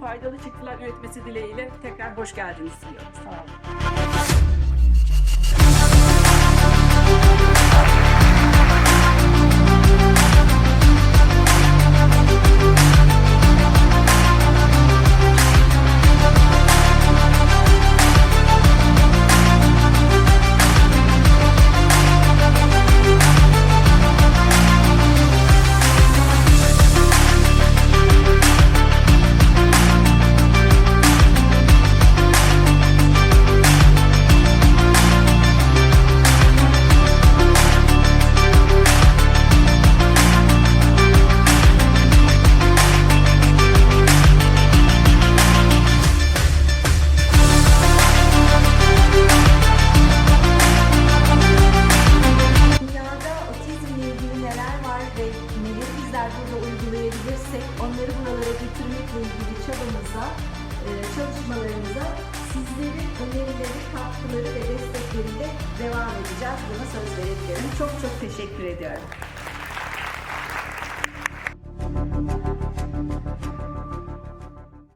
faydalı çıktılar üretmesi dileğiyle tekrar hoş geldiniz diyorum. Sağ olun. Burada uygulayabilirsek onları buralara getirmekle ilgili çabamıza, e, çalışmalarımıza sizlerin önerileri, katkıları ve destekleriyle devam edeceğiz. Buna söz verebilirim. Çok çok teşekkür ediyorum.